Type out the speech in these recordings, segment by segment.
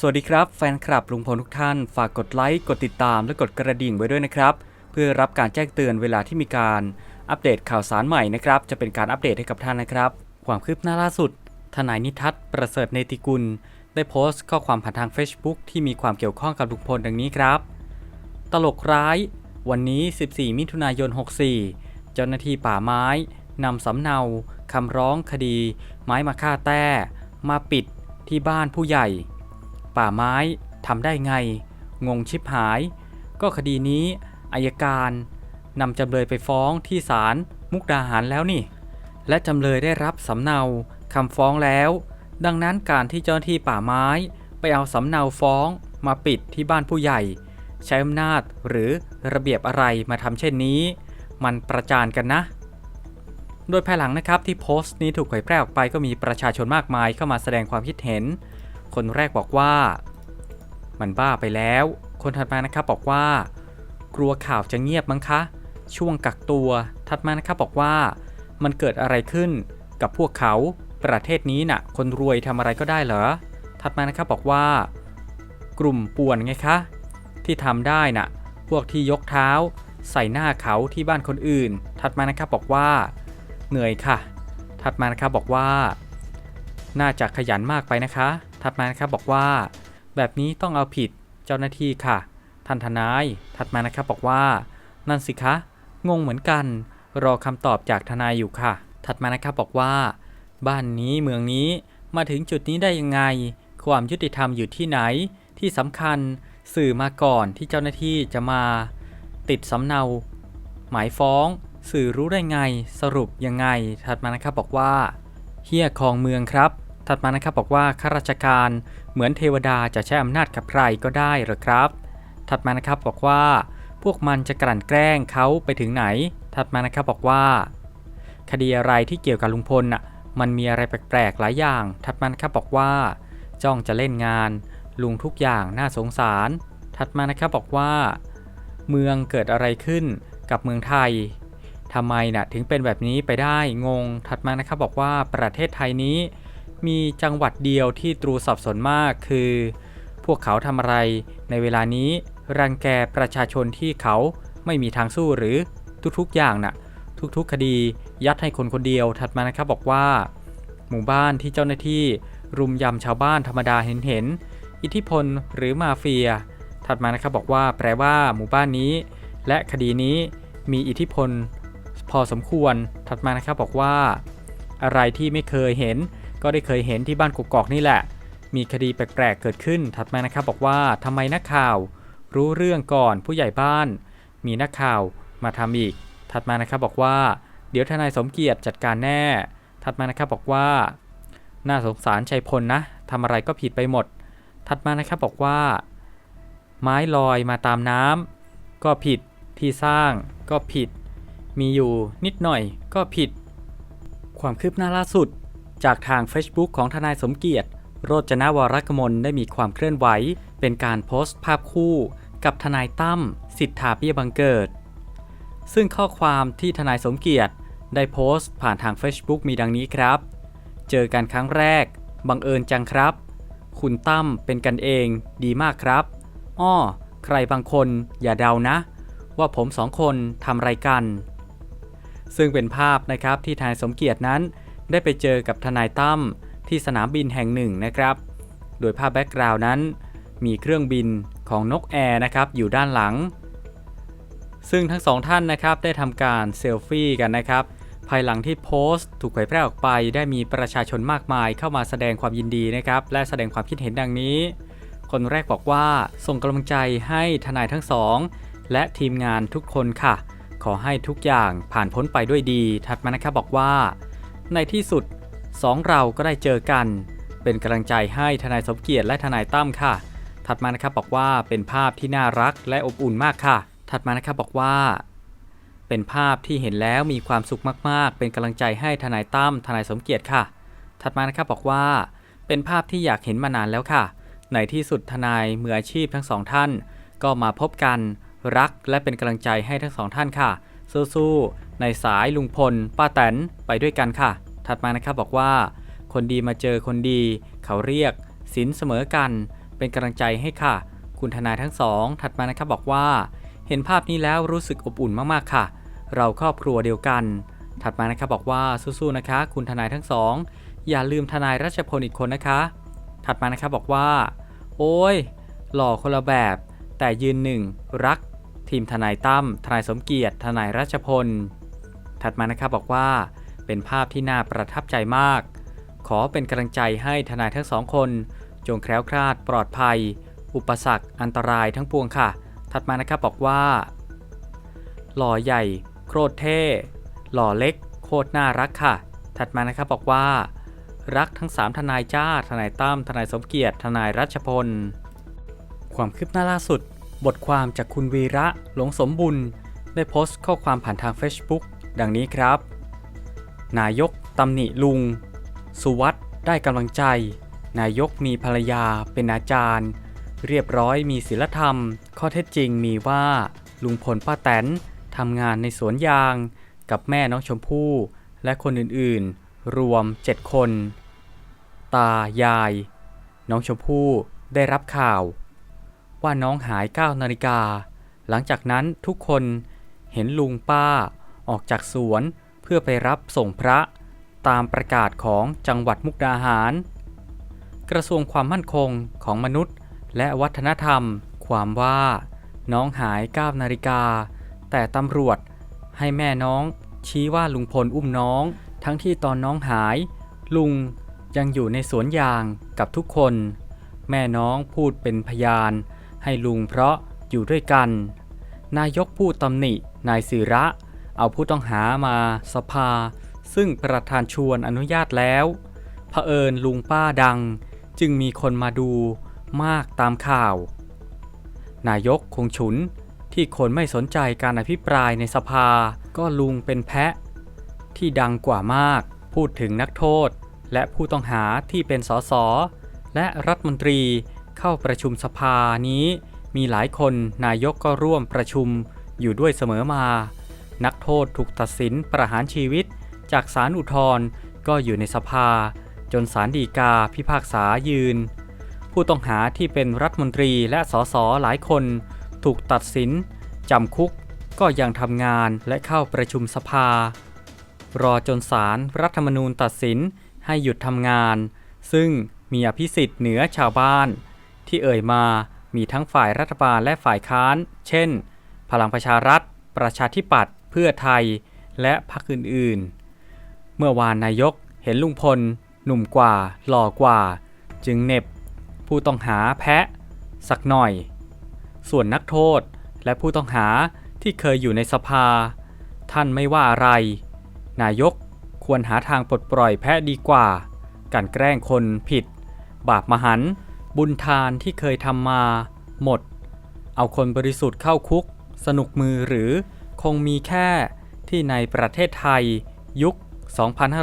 สวัสดีครับแฟนคลับลุงพลทุกท่าน ฝากกดไลค์ กดติดตามและกดกระดิ่งไว้ด้วยนะครับ เพื่อรับการแจ้งเตือนเวลาที่มีการอัปเดตข่าวสารใหม่นะครับ จะเป็นการอัปเดตให้กับท่านนะครับ ความคืบหน้าล่าสุด ทนายนิทัศน์ประเสริฐเนติกุล ได้โพสต์ข้อความผ่านทาง Facebook ที่มีความเกี่ยวข้องกับลุงพลดังนี้ครับ ตลกร้าย วันนี้ 14 มิถุนายน 64 เจ้าหน้าที่ป่าไม้นำสำเนาคำร้องคดี ไม้มาฆ่าแต้ มาปิดที่บ้านผู้ใหญ่ ป่าไม้ทำได้ไง งงชิบหาย ก็คดีนี้อายการนำจำเลยไปฟ้องที่ศาลมุกดาหารแล้วนี่ และจำเลยได้รับสำเนาคำฟ้องแล้ว ดังนั้นการที่เจ้าหน้าที่ป่าไม้ไปเอาสำเนาฟ้องมาปิดที่บ้านผู้ใหญ่ ใช้อำนาจหรือระเบียบอะไรมาทำเช่นนี้ มันประจานกันนะ โดยภายหลังนะครับที่โพสต์นี้ถูกเผยแพร่ออกไปก็มีประชาชนมากมายเข้ามาแสดงความคิดเห็น คนแรกบอกว่า มันบ้าไปแล้ว คนถัดมานะครับบอกว่า กลัวข่าวจะเงียบมั้งคะ ช่วงกักตัว ถัดมานะครับบอกว่า มันเกิดอะไรขึ้นกับพวกเขา ประเทศนี้น่ะ คนรวยทำอะไรก็ได้เหรอ ถัดมานะครับบอกว่า กลุ่มป่วนไงคะ ที่ทำได้น่ะ พวกที่ยกเท้า ใส่หน้าเขาที่บ้านคนอื่น ถัดมานะครับบอกว่า เหนื่อยค่ะ ถัดมานะครับบอกว่าน่าจะขยันมากไปนะคะ ถัดมานะครับบอกว่า แบบนี้ต้องเอาผิดเจ้าหน้าที่ค่ะท่านทนาย ถัดมานะครับบอกว่า นั่นสิคะ งงเหมือนกัน รอคำตอบจากทนายอยู่ค่ะ ถัดมานะครับบอกว่า บ้านนี้เมืองนี้มาถึงจุดนี้ได้ยังไง ความยุติธรรมอยู่ที่ไหน ที่สำคัญสื่อมาก่อนที่เจ้าหน้าที่จะมา ติดสำเนา หมายฟ้อง สื่อรู้ได้ไง สรุปยังไง ถัดมานะครับบอกว่าเฮียคองเมืองครับ ถัดมานะครับบอกว่าข้าราชการเหมือนเทวดาจะใช้อำนาจกับใครก็ได้เหรอครับ ถัดมานะครับบอกว่า พวกมันจะกลั่นแกล้งเขาไปถึงไหน ถัดมานะครับบอกว่า คดีอะไรที่เกี่ยวกับลุงพลน่ะมันมีอะไรแปลกๆหลายอย่าง ถัดมานะครับบอกว่า จ้องจะเล่นงาน ลุงทุกอย่างน่าสงสาร ถัดมานะครับบอกว่า เมืองเกิดอะไรขึ้นกับเมืองไทยทำไมนะ่ะถึงเป็นแบบนี้ไปได้งง ถัดมานะครับบอกว่าประเทศไทยนี้ มีจังหวัดเดียวที่ตรูสับสนมากคือ พวกเขาทำอะไรในเวลานี้รังแกประชาชนที่เขาไม่มีทางสู้หรือทุกๆอย่างน่ะ ทุกๆคดียัดให้คนคนเดียวถัดมานะครับบอกว่า หมู่บ้านที่เจ้าหน้าที่รุมยำชาวบ้านธรรมดาเห็นเห็นๆอิทธิพลหรือมาเฟีย ถัดมานะครับบอกว่าแปลว่าหมู่บ้านนี้ และคดีนี้มีอิทธิพล พอสมควรถัดมานะครับบอกว่า อะไรที่ไม่เคยเห็น ก็ได้เคยเห็นที่บ้านกกอกนี่แหละ มีคดีแปลกๆเกิดขึ้นถัดมานะครับบอกว่าทำไมนักข่าว รู้เรื่องก่อนผู้ใหญ่บ้าน มีนักข่าวมาทำอีก ถัดมานะครับบอกว่า เดี๋ยวทนายสมเกียรติจัดการแน่ ถัดมานะครับบอกว่า น่าสงสารชัยพลนะทำอะไรก็ผิดไปหมด ถัดมานะครับบอกว่า ไม้ลอยมาตามน้ำก็ผิดที่สร้างก็ผิด มีอยู่นิดหน่อยก็ผิด ความคืบหน้าล่าสุด จากทาง Facebook ของทนายสมเกียรติ โรจนวรกมลได้มีความเคลื่อนไหว เป็นการโพสต์ภาพคู่ กับทนายตั้มสิทธาเบี้ยบังเกิด ซึ่งข้อความที่ทนายสมเกียรติ ได้โพสต์ผ่านทาง Facebook มีดังนี้ครับ เจอกันครั้งแรก บังเอิญจังครับ คุณตั้มเป็นกันเองดีมากครับ อ้อ ใครบางคนอย่าเดานะ ว่าผมสองคนทำไรกัน ซึ่งเป็นภาพนะครับที่ทนายสมเกียรตินั้น ได้ไปเจอกับทนายตั้มที่สนามบินแห่งหนึ่งนะครับ โดยภาพแบ็กกราวน์นั้น มีเครื่องบินของนกแอร์นะครับอยู่ด้านหลัง ซึ่งทั้งสองท่านนะครับได้ทำการเซลฟี่กันนะครับ ภายหลังที่โพสต์ถูกเผยแพร่ออกไป ได้มีประชาชนมากมายเข้ามาแสดงความยินดีนะครับ และแสดงความคิดเห็นดังนี้ คนแรกบอกว่าส่งกำลังใจให้ทนายทั้งสอง และทีมงานทุกคนค่ะ ขอให้ทุกอย่างผ่านพ้นไปด้วยดีถัดมานะครับบอกว่า ในที่สุดสองเราก็ได้เจอกัน เป็นกำลังใจให้ทนายสมเกียรติและทนายตั้มค่ะ ถัดมานะครับบอกว่าเป็นภาพที่น่ารักและอบอุ่นมากค่ะ ถัดมานะครับบอกว่า เป็นภาพที่เห็นแล้วมีความสุขมากๆ เป็นกำลังใจให้ทนายตั้มทนายสมเกียรติค่ะ ถัดมานะครับบอกว่า เป็นภาพที่อยากเห็นมานานแล้วค่ะ ในที่สุดทนายมืออาชีพทั้งสองท่าน ก็มาพบกันรักและเป็นกำลังใจให้ทั้งสองท่านค่ะสู้ๆ ในสายลุงพล ป้าแตนไปด้วยกันค่ะ ถัดมานะครับบอกว่า คนดีมาเจอคนดี เขาเรียกสินเสมอกัน เป็นกำลังใจให้ค่ะ คุณทนายทั้งสอง ถัดมานะครับบอกว่า เห็นภาพนี้แล้วรู้สึกอบอุ่นมากๆค่ะ เราครอบครัวเดียวกัน ถัดมานะครับบอกว่าสู้ๆนะคะ คุณทนายทั้งสอง อย่าลืมทนายรัชพลอีกคนนะคะ ถัดมานะครับบอกว่า โอ้ยหล่อคนละแบบ แต่ยืนหนึ่งรัก ทีมทนายตั้มทนายสมเกียรติ ทนายรัชพล ถัดมานะครับบอกว่าเป็นภาพที่น่าประทับใจมาก ขอเป็นกำลังใจให้ทนายทั้งสองคน จงแคล้วคลาดปลอดภัย อุปสรรคอันตรายทั้งปวงค่ะ ถัดมานะครับบอกว่า หล่อใหญ่ โคตรเท่ หล่อเล็ก โคตรน่ารักค่ะ ถัดมานะครับบอกว่า รักทั้ง 3 ทนายจ้า ทนายตั้มทนายสมเกียรติ ทนายรัชพล ความคืบหน้าล่าสุด บทความจากคุณวีระหลงสมบุญได้โพสต์ข้อความผ่านทาง Facebook ดังนี้ครับ นายกตำหนิลุง สุวัสด์ได้กำลังใจ นายกมีภรรยาเป็นอาจารย์ เรียบร้อยมีศีลธรรม ข้อเท็จจริงมีว่าลุงพลป้าแตนทำงานในสวนยาง กับแม่น้องชมพู่และคนอื่นๆ รวม 7 คน ตายาย น้องชมพู่ได้รับข่าว ว่าน้องหาย 9 นาฬิกา หลังจากนั้นทุกคนเห็นลุงป้า ออกจากสวนเพื่อไปรับส่งพระตามประกาศของจังหวัดมุกดาหาร กระทรวงความมั่นคงของมนุษย์ และวัฒนธรรม ความว่า น้องหาย9นาฬิกา แต่ตำรวจให้แม่น้องชี้ว่าลุงพลอุ้มน้อง ทั้งที่ตอนน้องหาย ลุงยังอยู่ในสวนยางกับทุกคน แม่น้องพูดเป็นพยาน ให้ลุงเพราะอยู่ด้วยกัน นายกพูดตำหนินายศิระ เอาผู้ต้องหามาสภา ซึ่งประธานชวนอนุญาตแล้วเผอิญลุงป้าดัง จึงมีคนมาดูมากตามข่าว นายกคงฉุนที่คนไม่สนใจการอภิปรายในสภาก็ลุงเป็นแพะ ที่ดังกว่ามากพูดถึงนักโทษ และผู้ต้องหาที่เป็นสสและรัฐมนตรีเข้าประชุมสภานี้ มีหลายคนนายกก็ร่วมประชุมอยู่ด้วยเสมอมา นักโทษถูกตัดสินประหารชีวิต จากศาลอุทธรณ์ก็อยู่ในสภา จนศาลฎีกาพิพากษายืน ผู้ต้องหาที่เป็นรัฐมนตรีและสสหลายคน ถูกตัดสินจำคุกก็ยังทำงานและเข้าประชุมสภา รอจนศาลรรัฐธรรมนูญตัดสินให้หยุดทำงาน ซึ่งมีอภิสิทธิ์เหนือชาวบ้าน ที่เอ่ยมามีทั้งฝ่ายรัฐบาลและฝ่ายค้าน เช่น พลังประชารัฐ ประชาธิปัตย์ พื่อไทย และพรรคอื่นๆ เมื่อวานนายกเห็นลุงพล หนุ่มกว่า หล่อกว่า จึงเน็บ ผู้ต้องหาแพะ สักหน่อย ส่วนนักโทษและผู้ต้องหาที่เคยอยู่ในสภา ท่านไม่ว่าอะไร นายกควรหาทางปลดปล่อยแพะดีกว่า การแกล้งคนผิด บาปมหันต์บุญทานที่เคยทำมา หมด เอาคนบริสุทธิ์เข้าคุก สนุกมือหรือ งมีแค่ที่ในประเทศไทยยุค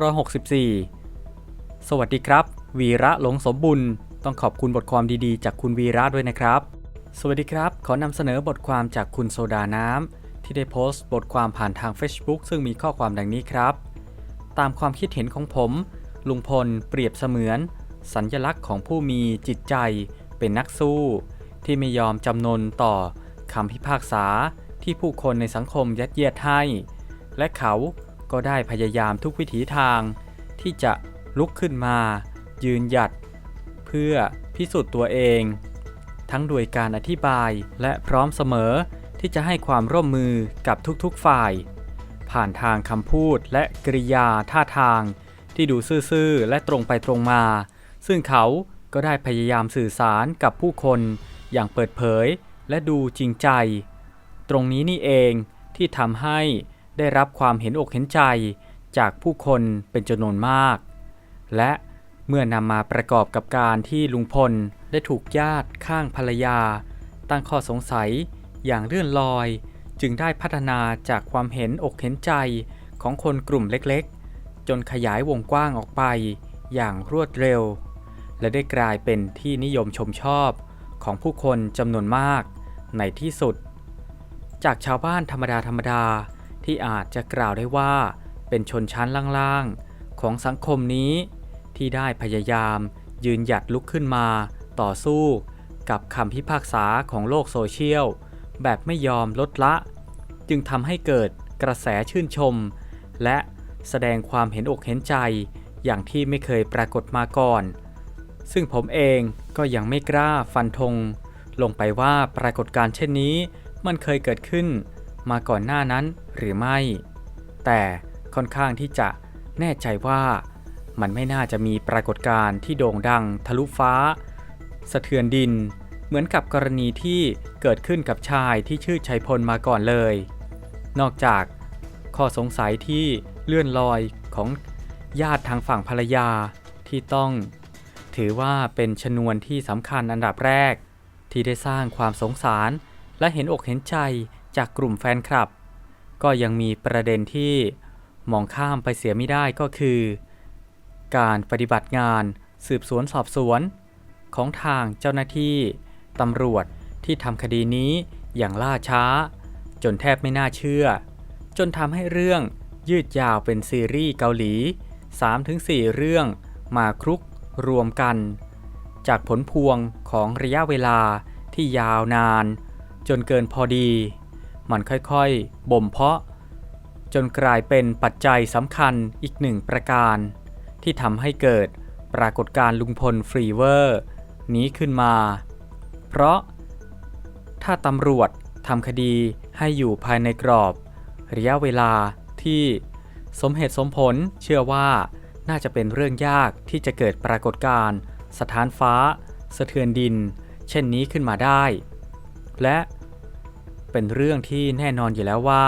2564 สวัสดีครับ วีระหลงสมบุญต้องขอบคุณบทความดีๆ จากคุณวีระด้วยนะครับ สวัสดีครับ ขอนำเสนอบทความจากคุณโซดาน้ำที่ได้โพสต์บทความผ่านทาง Facebook ซึ่งมีข้อความดังนี้ครับ ตามความคิดเห็นของผม ลุงพลเปรียบเสมือน สัญญลักษณ์ของผู้มีจิตใจเป็นนักสู้ ที่ไม่ยอมจำนนต่อคำพิพากษา ที่ผู้คนในสังคมยัดเยียดให้ และเขาก็ได้พยายามทุกวิถีทาง ที่จะลุกขึ้นมา ยืนหยัด เพื่อพิสูจน์ตัวเอง ทั้งโดยการอธิบายและพร้อมเสมอที่จะให้ความร่วมมือกับทุกๆฝ่าย ผ่านทางคำพูดและกริยาท่าทาง ที่ดูซื่อๆและตรงไปตรงมา ซึ่งเขาก็ได้พยายามสื่อสารกับผู้คนอย่างเปิดเผยและดูจริงใจ ตรงนี้นี่เองที่ทำให้ได้รับความเห็นอกเห็นใจจากผู้คนเป็นจำนวนมาก และเมื่อนำมาประกอบกับการที่ลุงพลได้ถูกญาติข้างภรรยา ตั้งข้อสงสัยอย่างเลื่อนลอย จึงได้พัฒนาจากความเห็นอกเห็นใจของคนกลุ่มเล็กๆ จนขยายวงกว้างออกไปอย่างรวดเร็ว และได้กลายเป็นที่นิยมชมชอบของผู้คนจำนวนมากในที่สุด จากชาวบ้านธรรมดาธรรมดาที่อาจจะกล่าวได้ว่า เป็นชนชั้นล่างๆ ของสังคมนี้ ที่ได้พยายามยืนหยัดลุกขึ้นมาต่อสู้ กับคำพิพากษาของโลกโซเชียล แบบไม่ยอมลดละ จึงทำให้เกิดกระแสชื่นชม และแสดงความเห็นอกเห็นใจอย่างที่ไม่เคยปรากฏมาก่อน ซึ่งผมเองก็ยังไม่กล้าฟันธงลงไปว่าปรากฏการณ์เช่นนี้ มันเคยเกิดขึ้นมาก่อนหน้านั้นหรือไม่ แต่ค่อนข้างที่จะแน่ใจว่ามันไม่น่าจะมีปรากฏการณ์ที่โด่งดังทะลุฟ้า สะเทือนดิน เหมือนกับกรณีที่เกิดขึ้นกับชายที่ชื่อชัยพลมาก่อนเลย นอกจากข้อสงสัยที่เลื่อนลอยของญาติทางฝั่งภรรยาที่ต้อง ถือว่าเป็นชนวนที่สำคัญอันดับแรก ที่ได้สร้างความสงสาร และเห็นอกเห็นใจจากกลุ่มแฟนคลับ ก็ยังมีประเด็นที่มองข้ามไปเสียไม่ได้ก็คือ การปฏิบัติงานสืบสวนสอบสวน ของทางเจ้าหน้าที่ตำรวจที่ทำคดีนี้อย่างล่าช้า จนแทบไม่น่าเชื่อ จนทำให้เรื่องยืดยาวเป็นซีรีส์เกาหลี 3-4 เรื่องมาคลุกรวมกัน จากผลพวงของระยะเวลาที่ยาวนาน จนเกินพอดี มันค่อยๆ บ่มเพาะ จนกลายเป็นปัจจัยสำคัญอีกหนึ่งประการ ที่ทำให้เกิดปรากฏการณ์ลุงพลฟรีเวอร์ นี้ขึ้นมา เพราะ ถ้าตำรวจทำคดีให้อยู่ภายในกรอบ ระยะเวลาที่สมเหตุสมผลเชื่อว่าน่าจะเป็นเรื่องยากที่จะเกิดปรากฏการณ์สถานฟ้า สะเทือนดิน เช่นนี้ขึ้นมาได้ และเป็นเรื่องที่แน่นอนอยู่แล้วว่า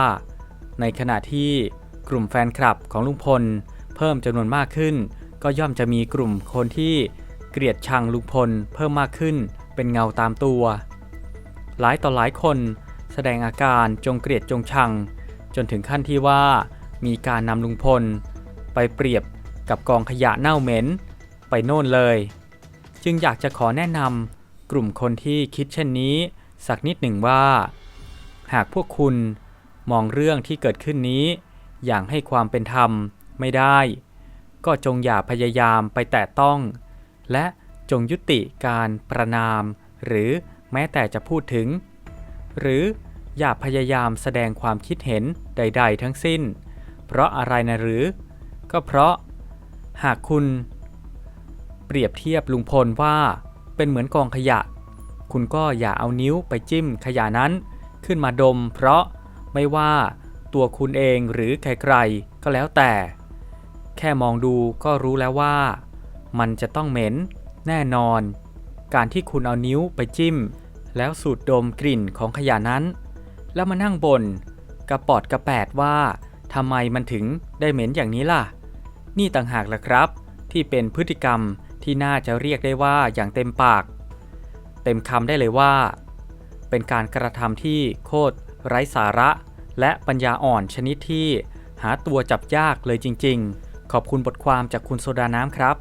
ในขณะที่กลุ่มแฟนคลับของลุงพล เพิ่มจำนวนมากขึ้น ก็ย่อมจะมีกลุ่มคนที่เกลียดชังลุงพลเพิ่มมากขึ้น เป็นเงาตามตัว หลายต่อหลายคนแสดงอาการจงเกลียดจงชัง จนถึงขั้นที่ว่ามีการนำลุงพล ไปเปรียบกับกองขยะเน่าเหม็น ไปโน่นเลย จึงอยากจะขอแนะนำกลุ่มคนที่คิดเช่นนี้ สักนิดหนึ่งว่า หากพวกคุณมองเรื่องที่เกิดขึ้นนี้ อย่างให้ความเป็นธรรมไม่ได้ ก็จงอย่าพยายามไปแตะต้อง และจงยุติการประนาม หรือแม้แต่จะพูดถึง หรืออย่าพยายามแสดงความคิดเห็นใด ๆ ทั้งสิ้น เพราะอะไรนะหรือ ก็เพราะ หากคุณ เปรียบเทียบลุงพลว่าเป็นเหมือนกองขยะ คุณก็อย่าเอานิ้วไปจิ้มขยะนั้น ขึ้นมาดม เพราะไม่ว่าตัวคุณเองหรือใครๆก็แล้วแต่ แค่มองดูก็รู้แล้วว่า มันจะต้องเหม็นแน่นอน การที่คุณเอานิ้วไปจิ้ม แล้วสูดดมกลิ่นของขยะนั้น แล้วมานั่งบนกระปอดกระแปดว่าทำไมมันถึงได้เหม็นอย่างนี้ล่ะ นี่ต่างหากล่ะครับ ที่เป็นพฤติกรรมที่น่าจะเรียกได้ว่าอย่างเต็มปาก เต็มคำได้เลยว่า เป็นการกระทำที่โคตรไร้สาระ และปัญญาอ่อนชนิดที่หาตัวจับยากเลยจริง ๆ ขอบคุณบทความจากคุณโซดาน้ำครับ